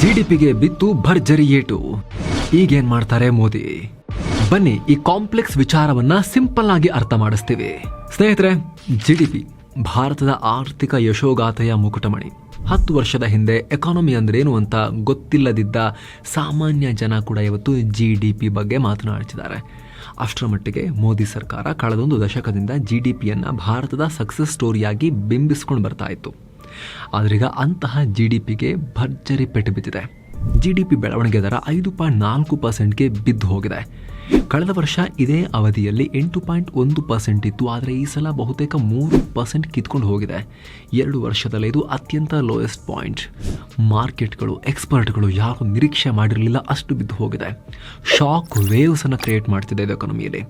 ಜಿಡಿಪಿಗೆ ಬಿತ್ತು ಭರ್ಜರಿ ಏಟು. ಈಗೇನ್ ಮಾಡ್ತಾರೆ ಮೋದಿ? ಬನ್ನಿ ಈ ಕಾಂಪ್ಲೆಕ್ಸ್ ವಿಚಾರವನ್ನ ಸಿಂಪಲ್ ಆಗಿ ಅರ್ಥ ಮಾಡಿಸ್ತೀವಿ. ಸ್ನೇಹಿತರೆ, ಜಿಡಿಪಿ, ಭಾರತದ ಆರ್ಥಿಕ ಯಶೋಗಾಥೆಯ ಮುಕುಟಮಣಿ. ಹತ್ತು ವರ್ಷದ ಹಿಂದೆ ಎಕಾನಮಿ ಅಂದ್ರೇನು ಅಂತ ಗೊತ್ತಿಲ್ಲದಿದ್ದ ಸಾಮಾನ್ಯ ಜನ ಕೂಡ ಇವತ್ತು ಜಿ ಡಿ ಪಿ ಬಗ್ಗೆ ಮಾತನಾಡ್ತಿದ್ದಾರೆ. ಅಷ್ಟರ ಮಟ್ಟಿಗೆ ಮೋದಿ ಸರ್ಕಾರ ಕಳೆದೊಂದು ದಶಕದಿಂದ ಜಿ ಡಿ ಪಿಯನ್ನು ಭಾರತದ ಸಕ್ಸಸ್ ಸ್ಟೋರಿಯಾಗಿ ಬಿಂಬಿಸ್ಕೊಂಡು ಬರ್ತಾ ಇತ್ತು. ಆದ್ರೀಗ ಅಂತಹ ಜಿ ಡಿ ಪಿಗೆ ಭರ್ಜರಿ ಪೆಟ್ಟು ಬಿದ್ದಿದೆ. ಜಿ ಡಿ ಪಿ ಬೆಳವಣಿಗೆ ದರ ಐದು ಪಾಯಿಂಟ್ ನಾಲ್ಕು ಪರ್ಸೆಂಟ್ಗೆ ಬಿದ್ದು ಹೋಗಿದೆ. ಕಳೆದ ವರ್ಷ ಇದೇ ಅವಧಿಯಲ್ಲಿ ಎಂಟು ಪಾಯಿಂಟ್ ಒಂದು ಪರ್ಸೆಂಟ್ ಇತ್ತು, ಆದರೆ ಈ ಸಲ ಬಹುತೇಕ ಮೂರು ಪರ್ಸೆಂಟ್ ಕಿತ್ಕೊಂಡು ಹೋಗಿದೆ. ಎರಡು ವರ್ಷದಲ್ಲಿ ಇದು ಅತ್ಯಂತ ಲೋಯೆಸ್ಟ್ ಪಾಯಿಂಟ್ ಮಾರ್ಕೆಟ್ಗಳು, ಎಕ್ಸ್ಪರ್ಟ್ಗಳು ಯಾರು ನಿರೀಕ್ಷೆ ಮಾಡಿರಲಿಲ್ಲ ಅಷ್ಟು ಬಿದ್ದು ಹೋಗಿದೆ. ಶಾಕ್ ವೇವ್ಸನ್ನು ಕ್ರಿಯೇಟ್ ಮಾಡ್ತಿದೆ ಇದು ಎಕಾನಮಿಯಲ್ಲಿ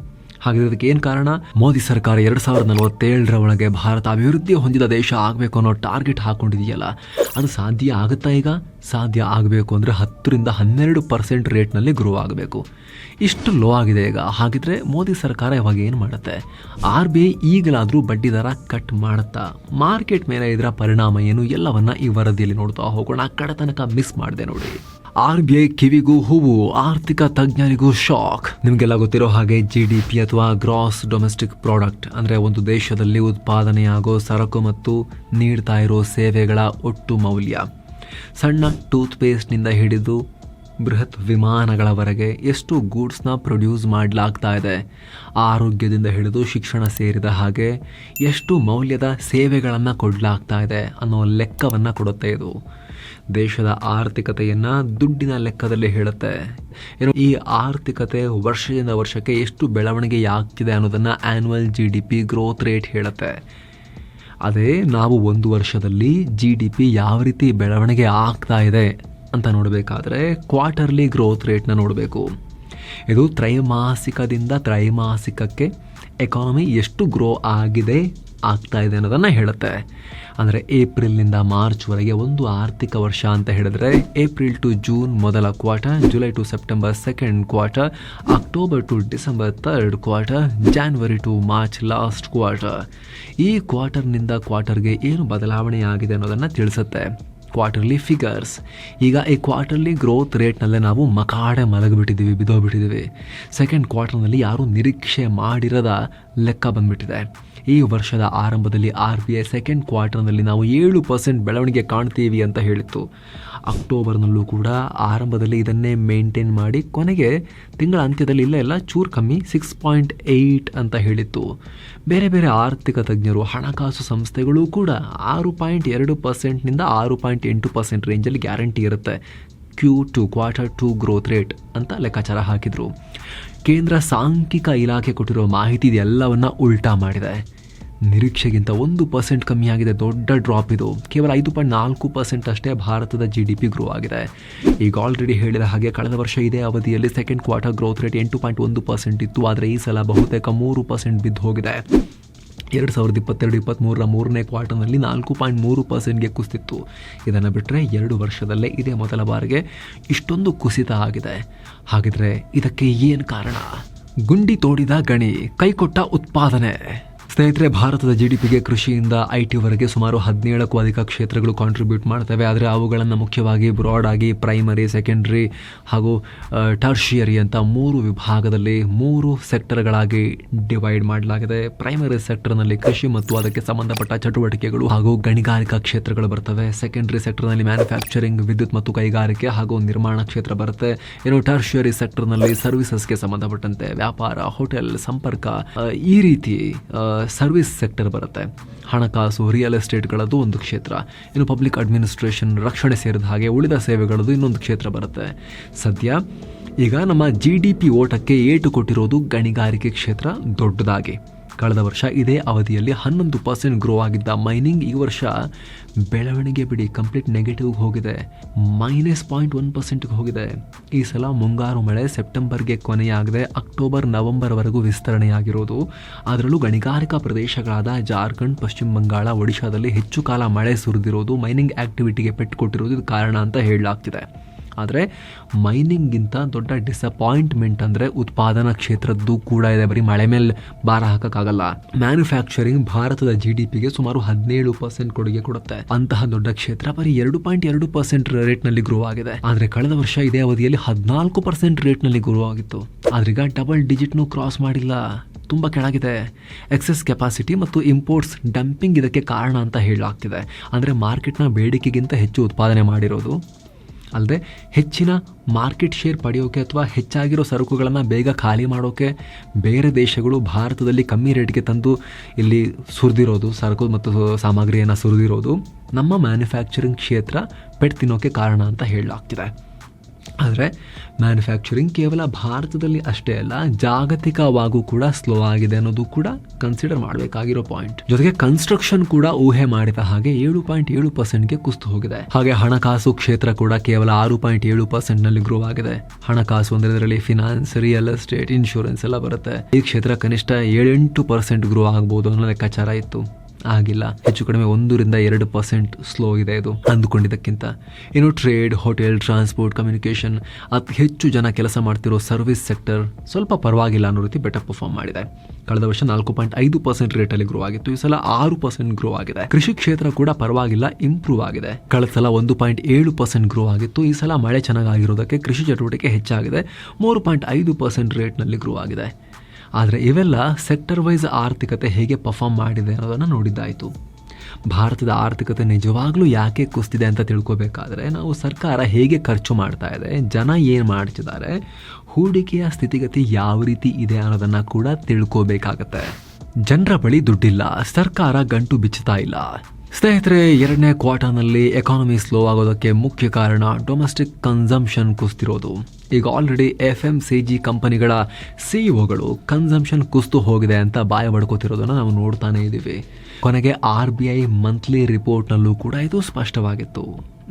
ಹಾಗಾದ್ರೆ ಅದಕ್ಕೆ ಏನು ಕಾರಣ? ಮೋದಿ ಸರ್ಕಾರ ಎರಡು ಸಾವಿರದ ನಲವತ್ತೇಳರ ಒಳಗೆ ಭಾರತ ಅಭಿವೃದ್ಧಿ ಹೊಂದಿದ ದೇಶ ಆಗಬೇಕು ಅನ್ನೋ ಟಾರ್ಗೆಟ್ ಹಾಕೊಂಡಿದೆಯಲ್ಲ, ಅದು ಸಾಧ್ಯ ಆಗುತ್ತಾ ಈಗ? ಸಾಧ್ಯ ಆಗಬೇಕು ಅಂದರೆ ಹತ್ತರಿಂದ ಹನ್ನೆರಡು ಪರ್ಸೆಂಟ್ ರೇಟ್ನಲ್ಲಿ ಗ್ರೋ ಆಗಬೇಕು. ಇಷ್ಟು ಲೋ ಆಗಿದೆ ಈಗ. ಹಾಗಿದ್ರೆ ಮೋದಿ ಸರ್ಕಾರ ಇವಾಗ ಏನು ಮಾಡುತ್ತೆ? ಆರ್ ಬಿ ಐ ಈಗಲಾದರೂ ಬಡ್ಡಿ ದರ ಕಟ್ ಮಾಡುತ್ತಾ? ಮಾರ್ಕೆಟ್ ಮೇಲೆ ಇದರ ಪರಿಣಾಮ ಏನು? ಎಲ್ಲವನ್ನ ಈ ವರದಿಯಲ್ಲಿ ನೋಡ್ತಾ ಹೋಗೋಣ. ಆ ಕಡೆ ತನಕ ಮಿಸ್ ಮಾಡಿದೆ ನೋಡಿ. ಆರ್ ಬಿ ಐ ಕಿವಿಗೂ ಹೂವು, ಆರ್ಥಿಕ ತಜ್ಞರಿಗೂ ಶಾಕ್. ನಿಮಗೆಲ್ಲ ಗೊತ್ತಿರೋ ಹಾಗೆ ಜಿ ಡಿ ಪಿ ಅಥವಾ ಗ್ರಾಸ್ ಡೊಮೆಸ್ಟಿಕ್ ಪ್ರಾಡಕ್ಟ್, ಅಂದರೆ ಒಂದು ದೇಶದಲ್ಲಿ ಉತ್ಪಾದನೆಯಾಗೋ ಸರಕು ಮತ್ತು ನೀಡ್ತಾ ಇರೋ ಸೇವೆಗಳ ಒಟ್ಟು ಮೌಲ್ಯ. ಸಣ್ಣ ಟೂತ್ ಪೇಸ್ಟ್ನಿಂದ ಹಿಡಿದು ಬೃಹತ್ ವಿಮಾನಗಳವರೆಗೆ ಎಷ್ಟು ಗೂಡ್ಸ್ನ ಪ್ರೊಡ್ಯೂಸ್ ಮಾಡಲಾಗ್ತಾ ಇದೆ. ಆರೋಗ್ಯದಿಂದ ಹಿಡಿದು ಶಿಕ್ಷಣ ಸೇರಿದ ಹಾಗೆ ಎಷ್ಟು ಮೌಲ್ಯದ ಸೇವೆಗಳನ್ನು ಕೊಡಲಾಗ್ತಾ ಇದೆ ಅನ್ನೋ ಲೆಕ್ಕವನ್ನು ಕೊಡುತ್ತೆ ಇದು. ದೇಶದ ಆರ್ಥಿಕತೆಯನ್ನು ದುಡ್ಡಿನ ಲೆಕ್ಕದಲ್ಲಿ ಹೇಳುತ್ತೆ. ಏನು ಈ ಆರ್ಥಿಕತೆ ವರ್ಷದಿಂದ ವರ್ಷಕ್ಕೆ ಎಷ್ಟು ಬೆಳವಣಿಗೆ ಆಗ್ತಿದೆ ಅನ್ನೋದನ್ನು annual G D P growth rate ಹೇಳುತ್ತೆ. ಅದೇ ನಾವು ಒಂದು ವರ್ಷದಲ್ಲಿ ಜಿ ಡಿ ಪಿ ಯಾವ ರೀತಿ ಬೆಳವಣಿಗೆ ಆಗ್ತಾ ಇದೆ ಅಂತ ನೋಡಬೇಕಾದ್ರೆ ಕ್ವಾರ್ಟರ್ಲಿ ಗ್ರೋತ್ ರೇಟ್ನ ನೋಡಬೇಕು. ಇದು ತ್ರೈಮಾಸಿಕದಿಂದ ತ್ರೈಮಾಸಿಕಕ್ಕೆ ಎಕಾನಮಿ ಎಷ್ಟು ಗ್ರೋ ಆಗಿದೆ ಆಗ್ತಾ ಇದೆ ಅನ್ನೋದನ್ನು ಹೇಳುತ್ತೆ. ಅಂದರೆ ಏಪ್ರಿಲ್ನಿಂದ ಮಾರ್ಚ್ವರೆಗೆ ಒಂದು ಆರ್ಥಿಕ ವರ್ಷ ಅಂತ ಹೇಳಿದ್ರೆ ಏಪ್ರಿಲ್ ಟು ಜೂನ್ ಮೊದಲ quarter, July to September second quarter, October to December third quarter, January to March last quarter. ಈ ಕ್ವಾರ್ಟರ್ನಿಂದ ಕ್ವಾರ್ಟರ್ಗೆ ಏನು ಬದಲಾವಣೆ ಆಗಿದೆ ಅನ್ನೋದನ್ನು ತಿಳಿಸುತ್ತೆ. Quarterly figures. ಈಗ ಈ ಕ್ವಾರ್ಟರ್ಲಿ ಗ್ರೋತ್ ರೇಟ್ನಲ್ಲೇ ನಾವು ಮಕಾಡೆ ಮಲಗಿಬಿಟ್ಟಿದ್ದೀವಿ ಬಿದೋಗ್ಬಿಟ್ಟಿದ್ದೀವಿ ಸೆಕೆಂಡ್ ಕ್ವಾರ್ಟರ್ನಲ್ಲಿ ಯಾರೂ ನಿರೀಕ್ಷೆ ಮಾಡಿರದ ಲೆಕ್ಕ ಬಂದ್ಬಿಟ್ಟಿದೆ. ಈ ವರ್ಷದ ಆರಂಭದಲ್ಲಿ ಆರ್ ಬಿ ಐ ಸೆಕೆಂಡ್ ಕ್ವಾರ್ಟರ್ನಲ್ಲಿ ನಾವು ಏಳು ಪರ್ಸೆಂಟ್ ಬೆಳವಣಿಗೆ ಕಾಣ್ತೀವಿ ಅಂತ ಹೇಳಿತ್ತು. ಅಕ್ಟೋಬರ್ನಲ್ಲೂ ಕೂಡ ಆರಂಭದಲ್ಲಿ ಇದನ್ನೇ ಮೇಂಟೈನ್ ಮಾಡಿ ಕೊನೆಗೆ ತಿಂಗಳ ಅಂತ್ಯದಲ್ಲಿ ಇಲ್ಲ, ಎಲ್ಲ ಚೂರು ಕಮ್ಮಿ ಸಿಕ್ಸ್ ಪಾಯಿಂಟ್ ಏಯ್ಟ್ ಅಂತ ಹೇಳಿತ್ತು. ಬೇರೆ ಬೇರೆ ಆರ್ಥಿಕ ತಜ್ಞರು, ಹಣಕಾಸು ಸಂಸ್ಥೆಗಳು ಕೂಡ ಆರು ಪಾಯಿಂಟ್ ಎರಡು ಪರ್ಸೆಂಟ್ನಿಂದ ಆರು ಪಾಯಿಂಟ್ ಎಂಟು ಪರ್ಸೆಂಟ್ ರೇಂಜಲ್ಲಿ ಗ್ಯಾರಂಟಿ ಇರುತ್ತೆ. Q two quarter two growth rate ಅಂತ ಲೆಕ್ಕಾಚಾರ ಹಾಕಿದರು. ಕೇಂದ್ರ ಸಾಂಖ್ಯಿಕ ಇಲಾಖೆ ಕೊಟ್ಟಿರೋ ಮಾಹಿತಿ ಇದೆಲ್ಲವನ್ನು ಉಲ್ಟಾ ಮಾಡಿದೆ. ನಿರೀಕ್ಷೆಗಿಂತ ಒಂದು ಪರ್ಸೆಂಟ್ ಕಮ್ಮಿಯಾಗಿದೆ, ದೊಡ್ಡ ಡ್ರಾಪ್ ಇದು. ಕೇವಲ ಐದು ಪಾಯಿಂಟ್ ನಾಲ್ಕು ಪರ್ಸೆಂಟ್ ಅಷ್ಟೇ ಭಾರತದ ಜಿ ಡಿ ಪಿ ಗ್ರೋ ಆಗಿದೆ. ಈಗ ಆಲ್ರೆಡಿ ಹೇಳಿದ ಹಾಗೆ ಕಳೆದ ವರ್ಷ ಇದೇ ಅವಧಿಯಲ್ಲಿ ಸೆಕೆಂಡ್ ಕ್ವಾರ್ಟರ್ ಗ್ರೋತ್ ರೇಟ್ ಎಂಟು ಪಾಯಿಂಟ್ ಒಂದು ಪರ್ಸೆಂಟ್ ಇತ್ತು. ಆದರೆ ಈ ಸಲ ಬಹುತೇಕ ಮೂರು ಪರ್ಸೆಂಟ್ ಬಿದ್ದು ಹೋಗಿದೆ. ಎರಡು ಸಾವಿರದ ಇಪ್ಪತ್ತೆರಡು ಇಪ್ಪತ್ತ್ಮೂರರ ಮೂರನೇ ಕ್ವಾರ್ಟರ್ನಲ್ಲಿ ನಾಲ್ಕು ಪಾಯಿಂಟ್ ಮೂರು ಪರ್ಸೆಂಟ್ಗೆ ಕುಸಿತಿತ್ತು. ಇದನ್ನು ಬಿಟ್ಟರೆ ಎರಡು ವರ್ಷದಲ್ಲೇ ಇದೇ ಮೊದಲ ಬಾರಿಗೆ ಇಷ್ಟೊಂದು ಕುಸಿತ ಆಗಿದೆ. ಹಾಗಿದ್ರೆ ಇದಕ್ಕೆ ಏನು ಕಾರಣ? ಗುಂಡಿ ತೋಡಿದ ಗಣಿ, ಕೈಕೊಟ್ಟ ಉತ್ಪಾದನೆ. ಸ್ನೇಹಿತರೆ, ಭಾರತದ ಜಿ ಡಿ ಪಿಗೆ ಕೃಷಿಯಿಂದ ಐ ಟಿವರೆಗೆ ಸುಮಾರು ಹದಿನೇಳಕ್ಕೂ ಅಧಿಕ ಕ್ಷೇತ್ರಗಳು ಕಾಂಟ್ರಿಬ್ಯೂಟ್ ಮಾಡ್ತವೆ. ಆದರೆ ಅವುಗಳನ್ನು ಮುಖ್ಯವಾಗಿ ಬ್ರಾಡ್ ಆಗಿ ಪ್ರೈಮರಿ ಸೆಕೆಂಡ್ರಿ ಹಾಗೂ ಟರ್ಷಿಯರಿ ಅಂತ ಮೂರು ವಿಭಾಗದಲ್ಲಿ ಮೂರು ಸೆಕ್ಟರ್ಗಳಾಗಿ ಡಿವೈಡ್ ಮಾಡಲಾಗಿದೆ. ಪ್ರೈಮರಿ ಸೆಕ್ಟರ್ನಲ್ಲಿ ಕೃಷಿ ಮತ್ತು ಅದಕ್ಕೆ ಸಂಬಂಧಪಟ್ಟ ಚಟುವಟಿಕೆಗಳು ಹಾಗೂ ಗಣಿಗಾರಿಕಾ ಕ್ಷೇತ್ರಗಳು ಬರ್ತವೆ. ಸೆಕೆಂಡ್ರಿ ಸೆಕ್ಟರ್ನಲ್ಲಿ ಮ್ಯಾನುಫ್ಯಾಕ್ಚರಿಂಗ್ ವಿದ್ಯುತ್ ಮತ್ತು ಕೈಗಾರಿಕೆ ಹಾಗೂ ನಿರ್ಮಾಣ ಕ್ಷೇತ್ರ ಬರುತ್ತೆ. ಇನ್ನು ಟರ್ಷಿಯರಿ ಸೆಕ್ಟರ್ನಲ್ಲಿ ಸರ್ವಿಸಸ್ಗೆ ಸಂಬಂಧಪಟ್ಟಂತೆ ವ್ಯಾಪಾರ ಹೋಟೆಲ್ ಸಂಪರ್ಕ ಈ ರೀತಿ ಸರ್ವಿಸ್ ಸೆಕ್ಟರ್ ಬರುತ್ತೆ. ಹಣಕಾಸು ರಿಯಲ್ ಎಸ್ಟೇಟ್ಗಳದ್ದು ಒಂದು ಕ್ಷೇತ್ರ. ಇನ್ನು ಪಬ್ಲಿಕ್ ಅಡ್ಮಿನಿಸ್ಟ್ರೇಷನ್ ರಕ್ಷಣೆ ಸೇರಿದ ಹಾಗೆ ಉಳಿದ ಸೇವೆಗಳದ್ದು ಇನ್ನೊಂದು ಕ್ಷೇತ್ರ ಬರುತ್ತೆ. ಸದ್ಯ ಈಗ ನಮ್ಮ ಜಿ ಡಿ ಪಿ ಓಟಕ್ಕೆ ಏಟು ಕೊಟ್ಟಿರೋದು ಗಣಿಗಾರಿಕೆ ಕ್ಷೇತ್ರ ದೊಡ್ಡದಾಗಿ. ಕಳೆದ ವರ್ಷ ಇದೇ ಅವಧಿಯಲ್ಲಿ ಹನ್ನೊಂದು ಪರ್ಸೆಂಟ್ ಗ್ರೋ ಆಗಿದ್ದ ಮೈನಿಂಗ್ ಈ ವರ್ಷ ಬೆಳವಣಿಗೆ ಬಿಡಿ ಕಂಪ್ಲೀಟ್ ನೆಗೆಟಿವ್ ಹೋಗಿದೆ. ಮೈನಸ್ ಪಾಯಿಂಟ್ ಒನ್ ಪರ್ಸೆಂಟ್ಗೆ ಹೋಗಿದೆ. ಈ ಸಲ ಮುಂಗಾರು ಮಳೆ ಸೆಪ್ಟೆಂಬರ್ಗೆ ಕೊನೆಯಾಗದೆ ಅಕ್ಟೋಬರ್ ನವೆಂಬರ್ವರೆಗೂ ವಿಸ್ತರಣೆಯಾಗಿರೋದು. ಅದರಲ್ಲೂ ಗಣಿಗಾರಿಕಾ ಪ್ರದೇಶಗಳಾದ ಜಾರ್ಖಂಡ್, ಪಶ್ಚಿಮ ಬಂಗಾಳ, ಒಡಿಶಾದಲ್ಲಿ ಹೆಚ್ಚು ಕಾಲ ಮಳೆ ಸುರಿದಿರೋದು ಮೈನಿಂಗ್ ಆಕ್ಟಿವಿಟಿಗೆ ಪೆಟ್ಟು ಕೊಟ್ಟಿರೋದು ಇದು ಕಾರಣ ಅಂತ ಹೇಳಲಾಗ್ತಿದೆ. ಆದರೆ ಮೈನಿಂಗ್ಗಿಂತ ದೊಡ್ಡ ಡಿಸಪಾಯಿಂಟ್ಮೆಂಟ್ ಅಂದರೆ ಉತ್ಪಾದನಾ ಕ್ಷೇತ್ರದ್ದು ಕೂಡ ಇದೆ. ಬರೀ ಮಳೆ ಮೇಲೆ ಭಾರ ಹಾಕೋಕ್ಕಾಗಲ್ಲ. ಮ್ಯಾನುಫ್ಯಾಕ್ಚರಿಂಗ್ ಭಾರತದ ಜಿ ಡಿ ಪಿಗೆ ಸುಮಾರು ಹದಿನೇಳು ಪರ್ಸೆಂಟ್ ಕೊಡುಗೆ ಕೊಡುತ್ತೆ. ಅಂತಹ ದೊಡ್ಡ ಕ್ಷೇತ್ರ ಬರೀ ಎರಡು ಪಾಯಿಂಟ್ ಎರಡು ಪರ್ಸೆಂಟ್ ರೇಟ್ನಲ್ಲಿ ಗ್ರೋ ಆಗಿದೆ. ಆದರೆ ಕಳೆದ ವರ್ಷ ಇದೇ ಅವಧಿಯಲ್ಲಿ ಹದಿನಾಲ್ಕು ಪರ್ಸೆಂಟ್ ರೇಟ್ನಲ್ಲಿ ಗ್ರೋ ಆಗಿತ್ತು. ಆದ್ರೀಗ ಡಬಲ್ ಡಿಜಿಟ್ನು ಕ್ರಾಸ್ ಮಾಡಿಲ್ಲ. ತುಂಬ ಕೆಳಗಿದೆ. ಎಕ್ಸೆಸ್ ಕೆಪಾಸಿಟಿ ಮತ್ತು ಇಂಪೋರ್ಟ್ಸ್ ಡಂಪಿಂಗ್ ಇದಕ್ಕೆ ಕಾರಣ ಅಂತ ಹೇಳಲಾಗ್ತಿದೆ. ಅಂದರೆ ಮಾರ್ಕೆಟ್ನ ಬೇಡಿಕೆಗಿಂತ ಹೆಚ್ಚು ಉತ್ಪಾದನೆ ಮಾಡಿರೋದು ಅಲ್ಲದೆ ಹೆಚ್ಚಿನ ಮಾರ್ಕೆಟ್ ಶೇರ್ ಪಡೆಯೋಕೆ ಅಥವಾ ಹೆಚ್ಚಾಗಿರೋ ಸರಕುಗಳನ್ನು ಬೇಗ ಖಾಲಿ ಮಾಡೋಕೆ ಬೇರೆ ದೇಶಗಳು ಭಾರತದಲ್ಲಿ ಕಮ್ಮಿ ರೇಟ್ಗೆ ತಂದು ಇಲ್ಲಿ ಸುರಿದಿರೋದು, ಸರಕು ಮತ್ತು ಸಾಮಗ್ರಿಯನ್ನು ಸುರಿದಿರೋದು ನಮ್ಮ ಮ್ಯಾನುಫ್ಯಾಕ್ಚರಿಂಗ್ ಕ್ಷೇತ್ರ ಪೆಟ್ಟು ತಿನ್ನೋಕೆ ಕಾರಣ ಅಂತ ಹೇಳಲಾಗ್ತಿದೆ. ಆದರೆ ಮ್ಯಾನುಫ್ಯಾಕ್ಚರಿಂಗ್ ಕೇವಲ ಭಾರತದಲ್ಲಿ ಅಷ್ಟೇ ಅಲ್ಲ, ಜಾಗತಿಕವಾಗೂ ಕೂಡ ಸ್ಲೋ ಆಗಿದೆ ಅನ್ನೋದು ಕೂಡ ಕನ್ಸಿಡರ್ ಮಾಡಬೇಕಾಗಿರೋ ಪಾಯಿಂಟ್ ಜೊತೆಗೆ ಕನ್ಸ್ಟ್ರಕ್ಷನ್ ಕೂಡ ಊಹೆ ಮಾಡಿದ ಹಾಗೆ ಏಳು ಪಾಯಿಂಟ್ ಏಳು ಪರ್ಸೆಂಟ್ಗೆ ಕುಸ್ತು ಹೋಗಿದೆ. ಹಾಗೆ ಹಣಕಾಸು ಕ್ಷೇತ್ರ ಕೂಡ ಕೇವಲ ಆರು ಪಾಯಿಂಟ್ ಏಳು ಪರ್ಸೆಂಟ್ನಲ್ಲಿ ಗ್ರೋ ಆಗಿದೆ. ಹಣಕಾಸು ಅಂದ್ರೆ ಇದರಲ್ಲಿ ಫಿನಾನ್ಸ್ ರಿಯಲ್ ಎಸ್ಟೇಟ್ ಇನ್ಶೂರೆನ್ಸ್ ಎಲ್ಲ ಬರುತ್ತೆ. ಈ ಕ್ಷೇತ್ರ ಕನಿಷ್ಠ ಏಳೆಂಟು ಪರ್ಸೆಂಟ್ ಗ್ರೋ ಆಗ್ಬೋದು ಅನ್ನೋ ಲೆಕ್ಕಾಚಾರ ಇತ್ತು. ಆಗಿಲ್ಲ. ಹೆಚ್ಚು ಕಡಿಮೆ ಒಂದರಿಂದ ಎರಡು ಪರ್ಸೆಂಟ್ ಸ್ಲೋ ಇದೆ ಇದು ಅಂದುಕೊಂಡಿದ್ದಕ್ಕಿಂತ. ಇನ್ನು ಟ್ರೇಡ್ ಹೋಟೆಲ್ ಟ್ರಾನ್ಸ್ಪೋರ್ಟ್ ಕಮ್ಯುನಿಕೇಷನ್ ಅತಿ ಹೆಚ್ಚು ಜನ ಕೆಲಸ ಮಾಡ್ತಿರೋ ಸರ್ವಿಸ್ ಸೆಕ್ಟರ್ ಸ್ವಲ್ಪ ಪರವಾಗಿಲ್ಲ ಅನ್ನೋ ರೀತಿ ಬೆಟರ್ ಪರ್ಫಾರ್ಮ್ ಮಾಡಿದೆ. ಕಳೆದ ವರ್ಷ ನಾಲ್ಕು ಪಾಯಿಂಟ್ ಐದು ಪರ್ಸೆಂಟ್ ರೇಟಲ್ಲಿ ಗ್ರೋ ಆಗಿತ್ತು. ಈ ಸಲ ಆರು ಪರ್ಸೆಂಟ್ ಗ್ರೋ ಆಗಿದೆ. ಕೃಷಿ ಕ್ಷೇತ್ರ ಕೂಡ ಪರವಾಗಿಲ್ಲ ಇಂಪ್ರೂವ್ ಆಗಿದೆ. ಕಳೆದ ಸಲ ಒಂದು ಪಾಯಿಂಟ್ ಏಳು ಪರ್ಸೆಂಟ್ ಗ್ರೋ ಆಗಿತ್ತು. ಈ ಸಲ ಮಳೆ ಚೆನ್ನಾಗಿರೋದಕ್ಕೆ ಕೃಷಿ ಚಟುವಟಿಕೆ ಹೆಚ್ಚಾಗಿದೆ. ಮೂರು ಪಾಯಿಂಟ್ ಐದು ಪರ್ಸೆಂಟ್ ರೇಟ್ನಲ್ಲಿ ಗ್ರೋ ಆಗಿದೆ. ಆದರೆ ಇವೆಲ್ಲ ಸೆಕ್ಟರ್ ವೈಸ್ ಆರ್ಥಿಕತೆ ಹೇಗೆ ಪರ್ಫಾರ್ಮ್ ಮಾಡಿದೆ ಅನ್ನೋದನ್ನು ನೋಡಿದ್ದಾಯಿತು. ಭಾರತದ ಆರ್ಥಿಕತೆ ನಿಜವಾಗ್ಲೂ ಯಾಕೆ ಕುಸ್ತಿದೆ ಅಂತ ತಿಳ್ಕೊಬೇಕಾದ್ರೆ ನಾವು ಸರ್ಕಾರ ಹೇಗೆ ಖರ್ಚು ಮಾಡ್ತಾ ಇದೆ, ಜನ ಏನು ಮಾಡ್ತಿದ್ದಾರೆ, ಹೂಡಿಕೆಯ ಸ್ಥಿತಿಗತಿ ಯಾವ ರೀತಿ ಇದೆ ಅನ್ನೋದನ್ನು ಕೂಡ ತಿಳ್ಕೋಬೇಕಾಗತ್ತೆ. ಜನರ ಬಳಿ ದುಡ್ಡಿಲ್ಲ, ಸರ್ಕಾರ ಗಂಟು ಬಿಚ್ಚುತ್ತಾ ಇಲ್ಲ. ಸ್ನೇಹಿತರೆ, ಎರಡನೇ ಕ್ವಾರ್ಟರ್ನಲ್ಲಿ ಎಕಾನಮಿ ಸ್ಲೋ ಆಗೋದಕ್ಕೆ ಮುಖ್ಯ ಕಾರಣ ಡೊಮೆಸ್ಟಿಕ್ ಕನ್ಸಂಪ್ಷನ್ ಕುಸ್ತಿರೋದು. ಈಗ already F M C G ಕಂಪನಿಗಳ ಸಿಇಒಗಳು ಕನ್ಸಂಪ್ಷನ್ ಕುಸ್ತು ಹೋಗಿದೆ ಅಂತ ಬಾಯ ಬಡ್ಕೋತಿರೋದನ್ನು ನಾವು ನೋಡ್ತಾನೆ ಇದ್ದೀವಿ. ಕೊನೆಗೆ ಆರ್ ಬಿ ಐ ಮಂತ್ಲಿ ರಿಪೋರ್ಟ್ನಲ್ಲೂ ಕೂಡ ಇದು ಸ್ಪಷ್ಟವಾಗಿತ್ತು.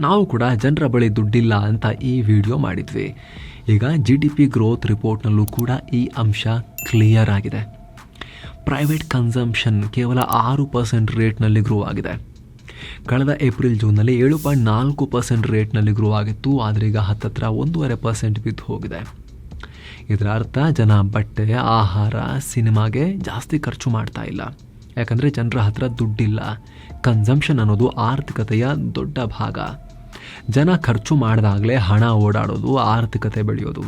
ನಾವು ಕೂಡ ಜನರ ಬಳಿ ದುಡ್ಡಿಲ್ಲ ಅಂತ ಈ ವಿಡಿಯೋ ಮಾಡಿದ್ವಿ. ಈಗ ಜಿ ಡಿ ಪಿ ಗ್ರೋತ್ ರಿಪೋರ್ಟ್ನಲ್ಲೂ ಕೂಡ ಈ ಅಂಶ ಕ್ಲಿಯರ್ ಆಗಿದೆ. ಪ್ರೈವೇಟ್ ಕನ್ಸಂಪ್ಷನ್ ಕೇವಲ ಆರು ಪರ್ಸೆಂಟ್ ರೇಟ್ನಲ್ಲಿ ಗ್ರೋ ಆಗಿದೆ. ಕಳೆದ ಏಪ್ರಿಲ್ ಜೂನ್ನಲ್ಲಿ ಏಳು ಪಾಯಿಂಟ್ ನಾಲ್ಕು ಪರ್ಸೆಂಟ್ ರೇಟ್ನಲ್ಲಿ ಗ್ರೋ ಆಗಿತ್ತು ಆದರೆ ಈಗ ಹತ್ತತ್ರ ಒಂದೂವರೆ ಪರ್ಸೆಂಟ್ ಬಿದ್ದು ಹೋಗಿದೆ. ಇದರ ಅರ್ಥ, ಜನ ಬಟ್ಟೆ, ಆಹಾರ, ಸಿನಿಮಾಗೆ ಜಾಸ್ತಿ ಖರ್ಚು ಮಾಡ್ತಾ ಇಲ್ಲ. ಯಾಕಂದರೆ ಜನರ ಹತ್ರ ದುಡ್ಡಿಲ್ಲ. ಕನ್ಸಂಪ್ಷನ್ ಅನ್ನೋದು ಆರ್ಥಿಕತೆಯ ದೊಡ್ಡ ಭಾಗ. ಜನ ಖರ್ಚು ಮಾಡಿದಾಗಲೇ ಹಣ ಓಡಾಡೋದು, ಆರ್ಥಿಕತೆ ಬೆಳೆಯೋದು.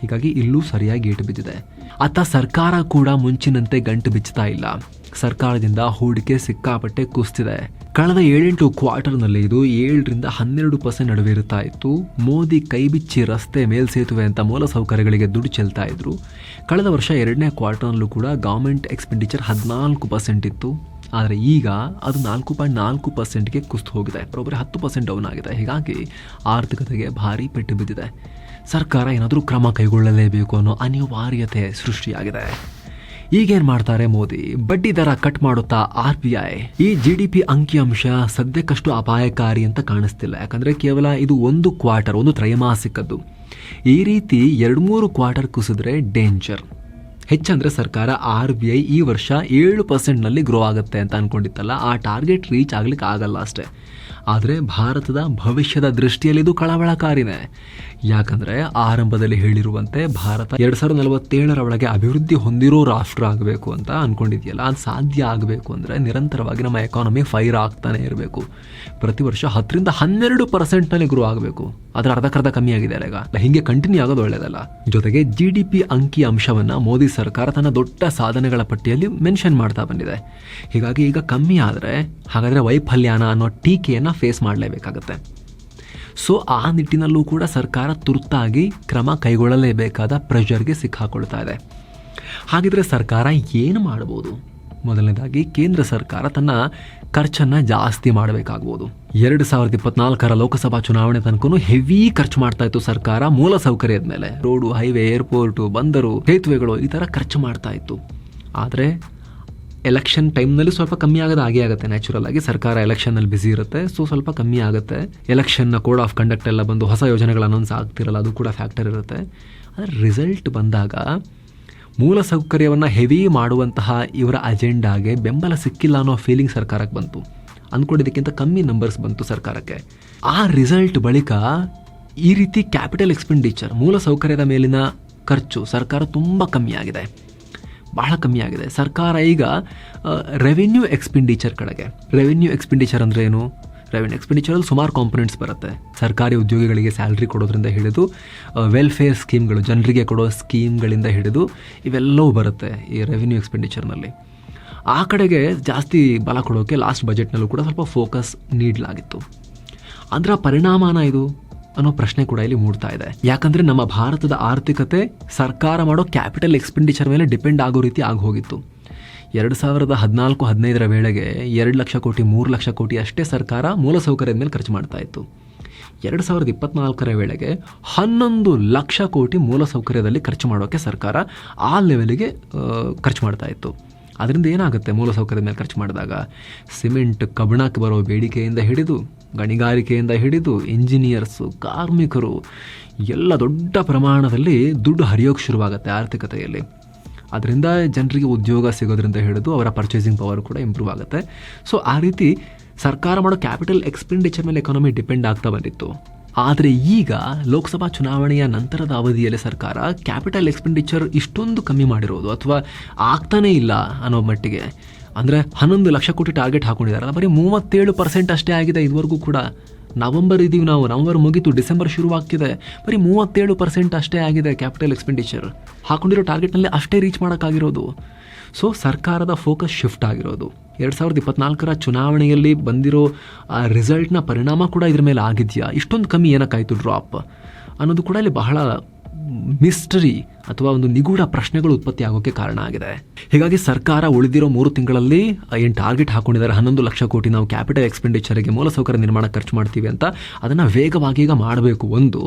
ಹೀಗಾಗಿ ಇಲ್ಲೂ ಸರಿಯಾಗಿ ಏಟು ಬಿದ್ದಿದೆ. ಅತ್ತ ಸರ್ಕಾರ ಕೂಡ ಮುಂಚಿನಂತೆ ಗಂಟು ಬಿಚ್ಚುತ್ತಾ ಇಲ್ಲ. ಸರ್ಕಾರದಿಂದ ಹೂಡಿಕೆ ಸಿಕ್ಕಾಪಟ್ಟೆ ಕುಸ್ತಿದೆ ಕಳೆದ ಏಳೆಂಟು ಕ್ವಾರ್ಟರ್ನಲ್ಲಿ ಇದು ಏಳರಿಂದ ಹನ್ನೆರಡು ಪರ್ಸೆಂಟ್ ನಡುವೆ ಇರುತ್ತಾ ಇತ್ತು. ಮೋದಿ ಕೈಬಿಚ್ಚಿ ರಸ್ತೆ ಮೇಲ್ಸೇತುವೆ ಅಂತ ಮೂಲಸೌಕರ್ಯಗಳಿಗೆ ದುಡ್ಡು ಚೆಲ್ತಾ ಇದ್ರು. ಕಳೆದ ವರ್ಷ ಎರಡನೇ ಕ್ವಾರ್ಟರ್ನಲ್ಲೂ ಕೂಡ ಗೌರ್ಮೆಂಟ್ ಎಕ್ಸ್ಪೆಂಡಿಚರ್ ಹದಿನಾಲ್ಕು ಪರ್ಸೆಂಟ್ ಇತ್ತು. ಆದರೆ ಈಗ ಅದು ನಾಲ್ಕು ಪಾಯಿಂಟ್ ನಾಲ್ಕು ಪರ್ಸೆಂಟ್ಗೆ ಕುಸ್ತು ಹೋಗಿದೆ. ಬರೋಬ್ಬರಿ ಹತ್ತು ಪರ್ಸೆಂಟ್ ಡೌನ್ ಆಗಿದೆ. ಹೀಗಾಗಿ ಆರ್ಥಿಕತೆಗೆ ಭಾರಿ ಪೆಟ್ಟು ಬಿದ್ದಿದೆ. ಸರ್ಕಾರ ಏನಾದರೂ ಕ್ರಮ ಕೈಗೊಳ್ಳಲೇಬೇಕು ಅನ್ನೋ ಅನಿವಾರ್ಯತೆ ಸೃಷ್ಟಿಯಾಗಿದೆ. ಈಗೇನು ಮಾಡ್ತಾರೆ ಮೋದಿ? ಬಡ್ಡಿ ದರ ಕಟ್ ಮಾಡುತ್ತಾ ಆರ್ ಬಿ ಐ? ಈ ಜಿ ಡಿ ಪಿ ಅಂಕಿಅಂಶ ಸದ್ಯಕ್ಕಷ್ಟು ಅಪಾಯಕಾರಿ ಅಂತ ಕಾಣಿಸ್ತಿಲ್ಲ. ಯಾಕಂದರೆ ಕೇವಲ ಇದು ಒಂದು ಕ್ವಾರ್ಟರ್, ಒಂದು ತ್ರೈಮಾಸಿಕದ್ದು. ಈ ರೀತಿ ಎರಡು ಮೂರು ಕ್ವಾರ್ಟರ್ ಕುಸಿದ್ರೆ ಡೇಂಜರ್. ಹೆಚ್ಚಂದ್ರೆ ಸರ್ಕಾರ ಆರ್ ಬಿ ಐ ಈ ವರ್ಷ ಏಳು ಪರ್ಸೆಂಟ್ನಲ್ಲಿ ಗ್ರೋ ಆಗುತ್ತೆ ಅಂತ ಅನ್ಕೊಂಡಿತ್ತಲ್ಲ, ಆ ಟಾರ್ಗೆಟ್ ರೀಚ್ ಆಗ್ಲಿಕ್ಕೆ ಆಗಲ್ಲ ಅಷ್ಟೇ. ಆದರೆ ಭಾರತದ ಭವಿಷ್ಯದ ದೃಷ್ಟಿಯಲ್ಲಿ ಇದು ಕಳವಳಕಾರಿನೇ. ಯಾಕಂದರೆ ಆರಂಭದಲ್ಲಿ ಹೇಳಿರುವಂತೆ ಭಾರತ ಎರಡು ಸಾವಿರದ ನಲವತ್ತೇಳರ ಒಳಗೆ ಅಭಿವೃದ್ಧಿ ಹೊಂದಿರೋ ರಾಷ್ಟ್ರ ಆಗಬೇಕು ಅಂತ ಅಂದ್ಕೊಂಡಿದೆಯಲ್ಲ ಅದು ಸಾಧ್ಯ ಆಗಬೇಕು ಅಂದರೆ ನಿರಂತರವಾಗಿ ನಮ್ಮ ಎಕಾನಮಿ ಫೈರ್ ಆಗ್ತಾನೆ ಇರಬೇಕು. ಪ್ರತಿ ವರ್ಷ ಹತ್ತರಿಂದ ಹನ್ನೆರಡು ಪರ್ಸೆಂಟ್ನಲ್ಲಿ ಗ್ರೋ ಆಗಬೇಕು. ಅದರ ಅರ್ಧಕ್ಕರ್ಧ ಕಮ್ಮಿ ಆಗಿದೆ ಅಲ್ಲ ಈಗ ಹಿಂಗೆ ಕಂಟಿನ್ಯೂ ಆಗೋದು ಒಳ್ಳೇದಲ್ಲ. ಜೊತೆಗೆ ಜಿ ಡಿ ಪಿ ಅಂಕಿ ಅಂಶವನ್ನ ಮೋದಿ ಸರ್ಕಾರ ತನ್ನ ದೊಡ್ಡ ಸಾಧನೆಗಳ ಪಟ್ಟಿಯಲ್ಲಿ ಮೆನ್ಷನ್ ಮಾಡ್ತಾ ಬಂದಿದೆ. ಹೀಗಾಗಿ ಈಗ ಕಮ್ಮಿ ಆದರೆ ಹಾಗಾದ್ರೆ ವೈಫಲ್ಯಾನ ಅನ್ನೋ ಟೀಕೆಯನ್ನು ಫೇಸ್ ಮಾಡಲೇಬೇಕಾಗತ್ತೆ. ಸೊ ಆ ನಿಟ್ಟಿನಲ್ಲೂ ಕೂಡ ಸರ್ಕಾರ ತುರ್ತಾಗಿ ಕ್ರಮ ಕೈಗೊಳ್ಳಲೇಬೇಕಾದ ಪ್ರೆಷರ್ಗೆ ಸಿಕ್ಕಾಕೊಳ್ತಾ ಇದೆ. ಹಾಗಿದ್ರೆ ಸರ್ಕಾರ ಏನು ಮಾಡಬಹುದು ಮೊದಲನೇದಾಗಿ ಕೇಂದ್ರ ಸರ್ಕಾರ ತನ್ನ ಖರ್ಚನ್ನ ಜಾಸ್ತಿ ಮಾಡಬೇಕಾಗ್ಬೋದು. ಎರಡು ಸಾವಿರದ ಇಪ್ಪತ್ನಾಲ್ಕರ ಲೋಕಸಭಾ ಚುನಾವಣೆ ತನಕನೂ ಹೆವಿ ಖರ್ಚು ಮಾಡ್ತಾ ಇತ್ತು ಸರ್ಕಾರ, ಮೂಲ ಸೌಕರ್ಯದ ಮೇಲೆ ರೋಡು, ಹೈವೇ, ಏರ್ಪೋರ್ಟು, ಬಂದರು, ಸೇತುವೆಗಳು ಈ ಥರ ಖರ್ಚು ಮಾಡ್ತಾ ಇತ್ತು. ಆದರೆ ಎಲೆಕ್ಷನ್ ಟೈಮ್ನಲ್ಲಿ ಸ್ವಲ್ಪ ಕಮ್ಮಿ ಆಗೋದು ಹಾಗೆ ಆಗುತ್ತೆ. ನ್ಯಾಚುರಲ್ ಆಗಿ ಸರ್ಕಾರ ಎಲೆಕ್ಷನ್ನಲ್ಲಿ ಬ್ಯುಸಿ ಇರುತ್ತೆ, ಸೊ ಸ್ವಲ್ಪ ಕಮ್ಮಿ ಆಗುತ್ತೆ. ಎಲೆಕ್ಷನ್ನ ಕೋಡ್ ಆಫ್ ಕಂಡಕ್ಟ್ ಎಲ್ಲ ಬಂದು ಹೊಸ ಯೋಜನೆಗಳು ಅನೌನ್ಸ್ ಆಗ್ತಿರಲ್ಲ, ಅದು ಕೂಡ ಫ್ಯಾಕ್ಟರ್ ಇರುತ್ತೆ. ಆದರೆ ರಿಸಲ್ಟ್ ಬಂದಾಗ ಮೂಲ ಸೌಕರ್ಯವನ್ನು ಹೆವಿ ಮಾಡುವಂತಹ ಇವರ ಅಜೆಂಡಾಗೆ ಬೆಂಬಲ ಸಿಕ್ಕಿಲ್ಲ ಅನ್ನೋ ಫೀಲಿಂಗ್ ಸರ್ಕಾರಕ್ಕೆ ಬಂತು. ಅಂದ್ಕೊಂಡಿದ್ದಕ್ಕಿಂತ ಕಮ್ಮಿ ನಂಬರ್ಸ್ ಬಂತು ಸರ್ಕಾರಕ್ಕೆ. ಆ ರಿಸಲ್ಟ್ ಬಳಿಕ ಈ ರೀತಿ ಕ್ಯಾಪಿಟಲ್ ಎಕ್ಸ್ಪೆಂಡಿಚರ್ ಮೂಲ ಸೌಕರ್ಯದ ಮೇಲಿನ ಖರ್ಚು ಸರ್ಕಾರ ತುಂಬ ಕಮ್ಮಿಯಾಗಿದೆ ಬಹಳ ಕಮ್ಮಿಯಾಗಿದೆ ಸರ್ಕಾರ ಈಗ ರೆವಿನ್ಯೂ ಎಕ್ಸ್ಪೆಂಡಿಚರ್ ಕಡೆಗೆ. ರೆವೆನ್ಯೂ ಎಕ್ಸ್ಪೆಂಡಿಚರ್ ಅಂದ್ರೇನು ರೆವಿನ್ಯೂ ಎಕ್ಸ್ಪೆಂಡಿಚರಲ್ಲಿ ಸುಮಾರು ಕಾಂಪೊನೆಂಟ್ಸ್ ಬರುತ್ತೆ. ಸರ್ಕಾರಿ ಉದ್ಯೋಗಿಗಳಿಗೆ ಸ್ಯಾಲ್ರಿ ಕೊಡೋದ್ರಿಂದ ಹಿಡಿದು ವೆಲ್ಫೇರ್ ಸ್ಕೀಮ್ಗಳು ಜನರಿಗೆ ಕೊಡೋ ಸ್ಕೀಮ್ಗಳಿಂದ ಹಿಡಿದು ಇವೆಲ್ಲವೂ ಬರುತ್ತೆ ಈ ರೆವಿನ್ಯೂ ಎಕ್ಸ್ಪೆಂಡಿಚರ್ನಲ್ಲಿ ಆ ಕಡೆಗೆ ಜಾಸ್ತಿ ಬಲ ಕೊಡೋಕ್ಕೆ ಲಾಸ್ಟ್ ಬಜೆಟ್ನಲ್ಲೂ ಕೂಡ ಸ್ವಲ್ಪ ಫೋಕಸ್ ನೀಡಲಾಗಿತ್ತು. ಅದರ ಪರಿಣಾಮನ ಇದು ಅನ್ನೋ ಪ್ರಶ್ನೆ ಕೂಡ ಇಲ್ಲಿ ಮೂಡ್ತಾ ಇದೆ. ಯಾಕಂದರೆ ನಮ್ಮ ಭಾರತದ ಆರ್ಥಿಕತೆ ಸರ್ಕಾರ ಮಾಡೋ ಕ್ಯಾಪಿಟಲ್ ಎಕ್ಸ್ಪೆಂಡಿಚರ್ ಮೇಲೆ ಡಿಪೆಂಡ್ ಆಗೋ ರೀತಿ ಆಗಿ ಹೋಗಿತ್ತು. ಎರಡು ಸಾವಿರದ ಹದಿನಾಲ್ಕು ಹದಿನೈದರ ವೇಳೆಗೆ ಎರಡು ಲಕ್ಷ ಕೋಟಿ, ಮೂರು ಲಕ್ಷ ಕೋಟಿ ಅಷ್ಟೇ ಸರ್ಕಾರ ಮೂಲಸೌಕರ್ಯದ ಮೇಲೆ ಖರ್ಚು ಮಾಡ್ತಾ ಇತ್ತು. ಎರಡು ಸಾವಿರದ ಇಪ್ಪತ್ನಾಲ್ಕರ ವೇಳೆಗೆ ಹನ್ನೊಂದು ಲಕ್ಷ ಕೋಟಿ ಮೂಲಸೌಕರ್ಯದಲ್ಲಿ ಖರ್ಚು ಮಾಡೋಕ್ಕೆ ಸರ್ಕಾರ ಆ ಲೆವೆಲಿಗೆ ಖರ್ಚು ಮಾಡ್ತಾ ಇತ್ತು. ಅದರಿಂದ ಏನಾಗುತ್ತೆ ಮೂಲಸೌಕರ್ಯದ ಮೇಲೆ ಖರ್ಚು ಮಾಡಿದಾಗ? ಸಿಮೆಂಟ್ ಕಬ್ಬಣಕ್ಕೆ ಬರೋ ಬೇಡಿಕೆಯಿಂದ ಹಿಡಿದು, ಗಣಿಗಾರಿಕೆಯಿಂದ ಹಿಡಿದು, ಇಂಜಿನಿಯರ್ಸು, ಕಾರ್ಮಿಕರು, ಎಲ್ಲ ದೊಡ್ಡ ಪ್ರಮಾಣದಲ್ಲಿ ದುಡ್ಡು ಹರಿಯೋಕ್ಕೆ ಶುರುವಾಗುತ್ತೆ ಆರ್ಥಿಕತೆಯಲ್ಲಿ. ಅದರಿಂದ ಜನರಿಗೆ ಉದ್ಯೋಗ ಸಿಗೋದ್ರಿಂದ ಹಿಡಿದು ಅವರ ಪರ್ಚೇಸಿಂಗ್ ಪವರ್ ಕೂಡ ಇಂಪ್ರೂವ್ ಆಗುತ್ತೆ. ಸೊ ಆ ರೀತಿ ಸರ್ಕಾರ ಮಾಡೋ ಕ್ಯಾಪಿಟಲ್ ಎಕ್ಸ್ಪೆಂಡಿಚರ್ ಮೇಲೆ ಎಕಾನಮಿ ಡಿಪೆಂಡ್ ಆಗ್ತಾ ಬಂದಿತ್ತು. ಆದರೆ ಈಗ ಲೋಕಸಭಾ ಚುನಾವಣೆಯ ನಂತರದ ಅವಧಿಯಲ್ಲಿ ಸರ್ಕಾರ ಕ್ಯಾಪಿಟಲ್ ಎಕ್ಸ್ಪೆಂಡಿಚರ್ ಇಷ್ಟೊಂದು ಕಮ್ಮಿ ಮಾಡಿರೋದು ಅಥವಾ ಆಗ್ತಾನೇ ಇಲ್ಲ ಅನ್ನೋ ಮಟ್ಟಿಗೆ. ಅಂದರೆ ಹನ್ನೊಂದು ಲಕ್ಷ ಕೋಟಿ ಟಾರ್ಗೆಟ್ ಹಾಕೊಂಡಿದ್ದಾರೆ. ಬರೀ ಮೂವತ್ತೇಳು ಪರ್ಸೆಂಟ್ ಅಷ್ಟೇ ಆಗಿದೆ ಇದುವರೆಗೂ ಕೂಡ. ನವಂಬರ್ ಇದೀವಿ ನಾವು. ನವಂಬರ್ ಮುಗಿತು, ಡಿಸೆಂಬರ್ ಶುರುವಾಗ್ತಿದೆ. ಬರೀ ಮೂವತ್ತೇಳು ಪರ್ಸೆಂಟ್ ಅಷ್ಟೇ ಆಗಿದೆ ಕ್ಯಾಪಿಟಲ್ ಎಕ್ಸ್ಪೆಂಡಿಚರ್ ಹಾಕೊಂಡಿರೋ ಟಾರ್ಗೆಟ್ನಲ್ಲಿ ಅಷ್ಟೇ ರೀಚ್ ಮಾಡೋಕ್ಕಾಗಿರೋದು. ಸೊ ಸರ್ಕಾರದ ಫೋಕಸ್ ಶಿಫ್ಟ್ ಆಗಿರೋದು. ಎರಡು ಸಾವಿರದ ಇಪ್ಪತ್ನಾಲ್ಕರ ಚುನಾವಣೆಯಲ್ಲಿ ಬಂದಿರೋ, ಆ ರಿಸಲ್ಟ್ನ ಪರಿಣಾಮ ಕೂಡ ಇದ್ರ ಮೇಲೆ ಆಗಿದೆಯಾ? ಇಷ್ಟೊಂದು ಕಮ್ಮಿ ಏನಕ್ಕಾಯಿತು ಡ್ರಾಪ್ ಅನ್ನೋದು ಕೂಡ ಇಲ್ಲಿ ಬಹಳ ಮಿಸ್ಟರಿ ಅಥವಾ ಒಂದು ನಿಗೂಢ ಪ್ರಶ್ನೆಗಳು ಉತ್ಪತ್ತಿ ಆಗೋಕ್ಕೆ ಕಾರಣ ಆಗಿದೆ. ಹೀಗಾಗಿ ಸರ್ಕಾರ ಉಳಿದಿರೋ ಮೂರು ತಿಂಗಳಲ್ಲಿ ಏನು ಟಾರ್ಗೆಟ್ ಹಾಕೊಂಡಿದ್ದಾರೆ? ಹನ್ನೊಂದು ಲಕ್ಷ ಕೋಟಿ ನಾವು ಕ್ಯಾಪಿಟಲ್ ಎಕ್ಸ್ಪೆಂಡಿಚರ್ಗೆ ಮೂಲಸೌಕರ್ಯ ನಿರ್ಮಾಣ ಖರ್ಚು ಮಾಡ್ತೀವಿ ಅಂತ ಅದನ್ನು ವೇಗವಾಗಿ ಈಗ ಮಾಡಬೇಕು ಒಂದು.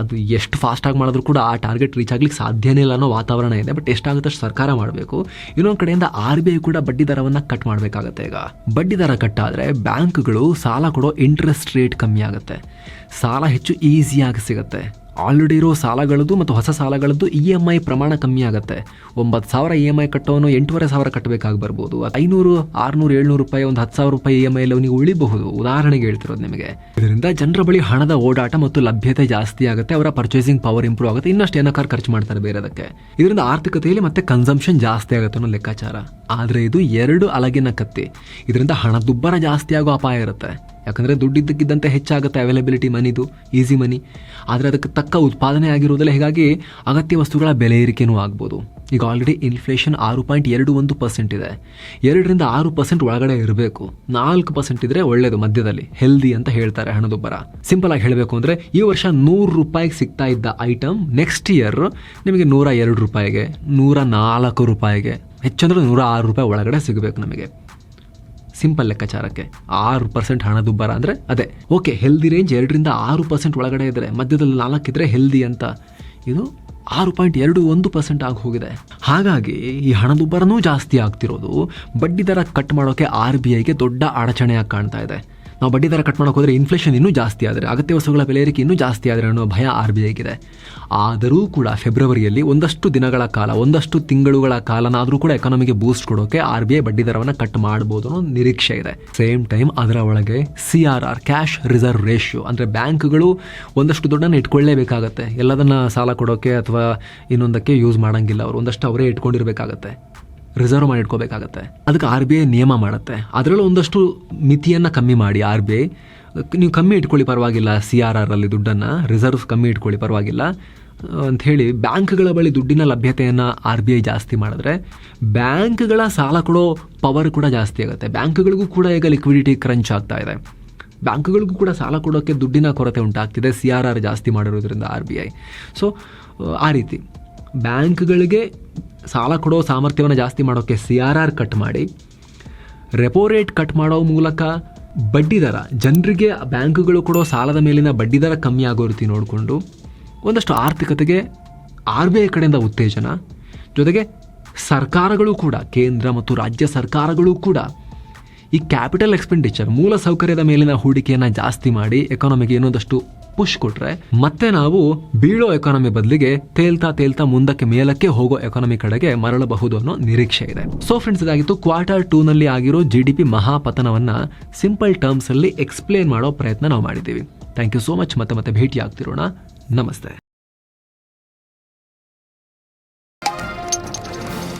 ಅದು ಎಷ್ಟು ಫಾಸ್ಟಾಗಿ ಮಾಡಿದ್ರು ಕೂಡ ಆ ಟಾರ್ಗೆಟ್ ರೀಚ್ ಆಗ್ಲಿಕ್ಕೆ ಸಾಧ್ಯನೇ ಇಲ್ಲ ಅನ್ನೋ ವಾತಾವರಣ ಇದೆ. ಬಟ್ ಎಷ್ಟಾಗುತ್ತೆ ಅಷ್ಟು ಸರ್ಕಾರ ಮಾಡಬೇಕು. ಇನ್ನೊಂದು ಕಡೆಯಿಂದ ಆರ್ ಬಿ ಐ ಕೂಡ ಬಡ್ಡಿ ದರವನ್ನು ಕಟ್ ಮಾಡಬೇಕಾಗತ್ತೆ ಈಗ. ಬಡ್ಡಿ ದರ ಕಟ್ ಆದರೆ ಬ್ಯಾಂಕ್ಗಳು ಸಾಲ ಕೊಡೋ ಇಂಟ್ರೆಸ್ಟ್ ರೇಟ್ ಕಮ್ಮಿ ಆಗುತ್ತೆ. ಸಾಲ ಹೆಚ್ಚು ಈಸಿಯಾಗಿ ಸಿಗುತ್ತೆ. ಆಲ್ರೆಡಿ ಇರೋ ಸಾಲಗಳದ್ದು ಮತ್ತು ಹೊಸ ಸಾಲಗಳದ್ದು ಇ ಎಂ ಐ ಪ್ರಮಾಣ ಕಮ್ಮಿ ಆಗುತ್ತೆ. ಒಂಬತ್ತು ಸಾವಿರ ಇ ಎಂ ಐ ಕಟ್ಟೋನು ಎಂಟೂವರೆ ಸಾವಿರ ಕಟ್ಟಬೇಕಾಗಿ ಬರ್ಬೋದು. ಐನೂರು, ಆರುನೂರು, ಏಳ್ನೂರು ರೂಪಾಯಿ, ಒಂದು ಹತ್ತು ಸಾವಿರ ರೂಪಾಯಿ ಇ ಎಂ ಐ ನೀವು ಉಳಿಬಹುದು. ಉದಾಹರಣೆಗೆ ಹೇಳ್ತಿರೋದು ನಿಮಗೆ. ಇದರಿಂದ ಜನರ ಬಳಿ ಹಣದ ಓಡಾಟ ಮತ್ತು ಲಭ್ಯತೆ ಜಾಸ್ತಿ ಆಗುತ್ತೆ, ಅವರ ಪರ್ಚೇಸಿಂಗ್ ಪವರ್ ಇಂಪ್ರೂವ್ ಆಗುತ್ತೆ, ಇನ್ನಷ್ಟು ಏನಕ್ಕಾರು ಖರ್ಚು ಮಾಡ್ತಾರೆ ಬೇರೆದಕ್ಕೆ. ಇದರಿಂದ ಆರ್ಥಿಕತೆಯಲ್ಲಿ ಮತ್ತೆ ಕನ್ಸಂಪ್ಷನ್ ಜಾಸ್ತಿ ಆಗುತ್ತೆ ಅನ್ನೋ ಲೆಕ್ಕಾಚಾರ. ಆದರೆ ಇದು ಎರಡು ಅಲಗಿನ ಕತ್ತಿ. ಇದರಿಂದ ಹಣದುಬ್ಬರ ಜಾಸ್ತಿ ಆಗೋ ಅಪಾಯ ಇರುತ್ತೆ. ಯಾಕಂದರೆ ದುಡ್ಡಿದ್ದಕ್ಕಿದ್ದಂತೆ ಹೆಚ್ಚಾಗುತ್ತೆ ಅವೈಲೇಬಿಲಿಟಿ ಮನಿದು ಈಸಿ ಮನಿ ಆದರೆ ಅದಕ್ಕೆ ತಕ್ಕ ಉತ್ಪಾದನೆ ಆಗಿರೋದಿಲ್ಲ, ಹೀಗಾಗಿ ಅಗತ್ಯ ವಸ್ತುಗಳ ಬೆಲೆ ಏರಿಕೆನೂ ಆಗ್ಬೋದು. ಈಗ ಆಲ್ರೆಡಿ ಇನ್ಫ್ಲೇಷನ್ ಆರು ಪಾಯಿಂಟ್ ಎರಡು ಒಂದು ಪರ್ಸೆಂಟ್ ಇದೆ. ಎರಡರಿಂದ ಆರು ಪರ್ಸೆಂಟ್ ಒಳಗಡೆ ಇರಬೇಕು. ನಾಲ್ಕು ಪರ್ಸೆಂಟ್ ಇದ್ರೆ ಒಳ್ಳೆಯದು ಮಧ್ಯದಲ್ಲಿ ಹೆಲ್ದಿ ಅಂತ ಹೇಳ್ತಾರೆ ಹಣದುಬ್ಬರ. ಸಿಂಪಲ್ ಆಗಿ ಹೇಳಬೇಕು ಅಂದರೆ, ಈ ವರ್ಷ ನೂರು ರೂಪಾಯಿಗೆ ಸಿಗ್ತಾ ಇದ್ದ ಐಟಮ್ ನೆಕ್ಸ್ಟ್ ಇಯರ್ ನಿಮಗೆ ನೂರ ಎರಡು ರೂಪಾಯಿಗೆ, ನೂರ ನಾಲ್ಕು ರೂಪಾಯಿಗೆ, ಹೆಚ್ಚಂದ್ರೆ ನೂರ ಆರು ರೂಪಾಯಿ ಒಳಗಡೆ ಸಿಗಬೇಕು ನಮಗೆ. ಸಿಂಪಲ್ ಲೆಕ್ಕಾಚಾರಕ್ಕೆ ಆರು ಪರ್ಸೆಂಟ್ ಹಣದುಬ್ಬರ ಅಂದರೆ ಅದೇ. ಓಕೆ ಹೆಲ್ದಿ ರೇಂಜ್ ಎರಡರಿಂದ ಆರು ಪರ್ಸೆಂಟ್ ಒಳಗಡೆ ಇದ್ದರೆ ಮಧ್ಯದಲ್ಲಿ ನಾಲ್ಕಿದ್ರೆ ಹೆಲ್ದಿ ಅಂತ ಇದು ಆರು ಪಾಯಿಂಟ್ ಎರಡು ಒಂದು ಪರ್ಸೆಂಟ್ ಆಗಿ ಹೋಗಿದೆ. ಹಾಗಾಗಿ ಈ ಹಣದುಬ್ಬರನೂ ಜಾಸ್ತಿ ಆಗ್ತಿರೋದು. ಬಡ್ಡಿ ದರ ಕಟ್ ಮಾಡೋಕ್ಕೆ ಆರ್ ಬಿ ಐಗೆ ದೊಡ್ಡ ಅಡಚಣೆಯಾಗಿ ಕಾಣ್ತಾ ಇದೆ. ನಾವು ಬಡ್ಡಿ ದರ ಕಟ್ ಮಾಡೋಕೆ ಹೋದರೆ ಇನ್ಫ್ಲೇಷನ್ ಇನ್ನೂ ಜಾಸ್ತಿ ಆದರೆ, ಅಗತ್ಯ ವಸ್ತುಗಳ ಬೆಲೆ ಏರಿಕೆ ಇನ್ನೂ ಜಾಸ್ತಿ ಆದರೆ ಅನ್ನೋ ಭಯ ಆರ್ ಬಿ ಐಗಿದೆ ಆದರೂ ಕೂಡ ಫೆಬ್ರವರಿಯಲ್ಲಿ ಒಂದಷ್ಟು ದಿನಗಳ ಕಾಲ, ಒಂದಷ್ಟು ತಿಂಗಳುಗಳ ಕಾಲನಾದರೂ ಕೂಡ ಎಕಾನಮಿಗೆ ಬೂಸ್ಟ್ ಕೊಡೋಕೆ ಆರ್ ಬಿ ಐ ಬಡ್ಡಿ ದರವನ್ನು ಕಟ್ ಮಾಡ್ಬೋದು ಅನ್ನೋ ನಿರೀಕ್ಷೆ ಇದೆ. ಸೇಮ್ ಟೈಮ್ ಅದರ ಒಳಗೆ C R R cash reserve ratio ಅಂದರೆ ಬ್ಯಾಂಕ್ಗಳು ಒಂದಷ್ಟು ದುಡ್ಡನ್ನು ಇಟ್ಕೊಳ್ಳೇಬೇಕಾಗತ್ತೆ. ಎಲ್ಲದನ್ನ ಸಾಲ ಕೊಡೋಕೆ ಅಥವಾ ಇನ್ನೊಂದಕ್ಕೆ ಯೂಸ್ ಮಾಡೋಂಗಿಲ್ಲ ಅವರು. ಒಂದಷ್ಟು ಅವರೇ ಇಟ್ಕೊಂಡಿರ್ಬೇಕಾಗತ್ತೆ. ರಿಸರ್ವ್ ಮಾಡಿ ಇಟ್ಕೋಬೇಕಾಗತ್ತೆ ಅದಕ್ಕೆ ಆರ್ ಬಿ ಐ ನಿಯಮ ಮಾಡುತ್ತೆ. ಅದರಲ್ಲೂ ಒಂದಷ್ಟು ಮಿತಿಯನ್ನು ಕಮ್ಮಿ ಮಾಡಿ ಆರ್ ಬಿ ಐ ನೀವು ಕಮ್ಮಿ ಇಟ್ಕೊಳ್ಳಿ ಪರವಾಗಿಲ್ಲ ಸಿ ಆರ್ ಆರಲ್ಲಿ ದುಡ್ಡನ್ನು ರಿಸರ್ವ್ಸ್ ಕಮ್ಮಿ ಇಟ್ಕೊಳ್ಳಿ ಪರವಾಗಿಲ್ಲ. ಅಂಥೇಳಿ ಬ್ಯಾಂಕ್ಗಳ ಬಳಿ ದುಡ್ಡಿನ ಲಭ್ಯತೆಯನ್ನು ಆರ್ ಬಿ ಐ ಜಾಸ್ತಿ ಮಾಡಿದ್ರೆ ಬ್ಯಾಂಕ್ಗಳ ಸಾಲ ಕೊಡೋ ಪವರ್ ಕೂಡ ಜಾಸ್ತಿ ಆಗುತ್ತೆ. ಬ್ಯಾಂಕ್ಗಳಿಗೂ ಕೂಡ ಈಗ ಲಿಕ್ವಿಡಿಟಿ ಕ್ರಂಚ್ ಆಗ್ತಾ ಇದೆ. ಬ್ಯಾಂಕ್ಗಳಿಗೂ ಕೂಡ ಸಾಲ ಕೊಡೋಕ್ಕೆ ದುಡ್ಡಿನ ಕೊರತೆ ಉಂಟಾಗ್ತಿದೆ. ಸಿ ಆರ್ ಆರ್ ಜಾಸ್ತಿ ಮಾಡಿರೋದ್ರಿಂದ ಆರ್ ಬಿ ಐ ಸೊ ಆ ರೀತಿ. ಬ್ಯಾಂಕ್ಗಳಿಗೆ ಸಾಲ ಕೊಡೋ ಸಾಮರ್ಥ್ಯವನ್ನು ಜಾಸ್ತಿ ಮಾಡೋಕ್ಕೆ ಸಿ ಆರ್ ಆರ್ ಕಟ್ ಮಾಡಿ ರೆಪೋ ರೇಟ್ ಕಟ್ ಮಾಡೋ ಮೂಲಕ ಬಡ್ಡಿ ದರ, ಜನರಿಗೆ ಬ್ಯಾಂಕುಗಳು ಕೊಡೋ ಸಾಲದ ಮೇಲಿನ ಬಡ್ಡಿ ದರ ಕಮ್ಮಿ ಆಗೋ ರೀತಿ ನೋಡಿಕೊಂಡು ಒಂದಷ್ಟು ಆರ್ಥಿಕತೆಗೆ ಆರ್ ಬಿ ಐ ಕಡೆಯಿಂದ ಉತ್ತೇಜನ, ಜೊತೆಗೆ ಸರ್ಕಾರಗಳು ಕೂಡ, ಕೇಂದ್ರ ಮತ್ತು ರಾಜ್ಯ ಸರ್ಕಾರಗಳು ಕೂಡ ಈ ಕ್ಯಾಪಿಟಲ್ ಎಕ್ಸ್ಪೆಂಡಿಚರ್ ಮೂಲ ಸೌಕರ್ಯದ ಮೇಲಿನ ಹೂಡಿಕೆಯನ್ನು ಜಾಸ್ತಿ ಮಾಡಿ ಎಕಾನಮಿಗೆ ಇನ್ನೊಂದಷ್ಟು ಪುಷ್ ಕೊಟ್ರೆ ಮತ್ತೆ ನಾವು ಬೀಳೋ ಎಕಾನಮಿ ಬದಲಿಗೆ ತೇಲ್ತಾ ತೇಲ್ತಾ ಮುಂದಕ್ಕೆ ಮೇಲಕ್ಕೆ ಹೋಗೋ ಎಕಾನಮಿ ಕಡೆಗೆ ಮರಳಬಹುದು ಅನ್ನೋ ನಿರೀಕ್ಷೆ ಇದೆ. ಸೊ ಫ್ರೆಂಡ್ಸ್ ಇದಾಗಿತ್ತು ಕ್ವಾರ್ಟರ್ ಟೂ ನಲ್ಲಿ ಆಗಿರೋ ಜಿ ಡಿ ಪಿ ಮಹಾಪತನವನ್ನ ಸಿಂಪಲ್ ಟರ್ಮ್ಸ್ ಅಲ್ಲಿ ಎಕ್ಸ್ಪ್ಲೇನ್ ಮಾಡೋ ಪ್ರಯತ್ನ ನಾವು ಮಾಡಿದ್ದೀವಿ. ಥ್ಯಾಂಕ್ ಯು ಸೋ ಮಚ್ ಮತ್ತೆ ಮತ್ತೆ ಭೇಟಿ ಆಗ್ತಿರೋಣ ನಮಸ್ತೆ.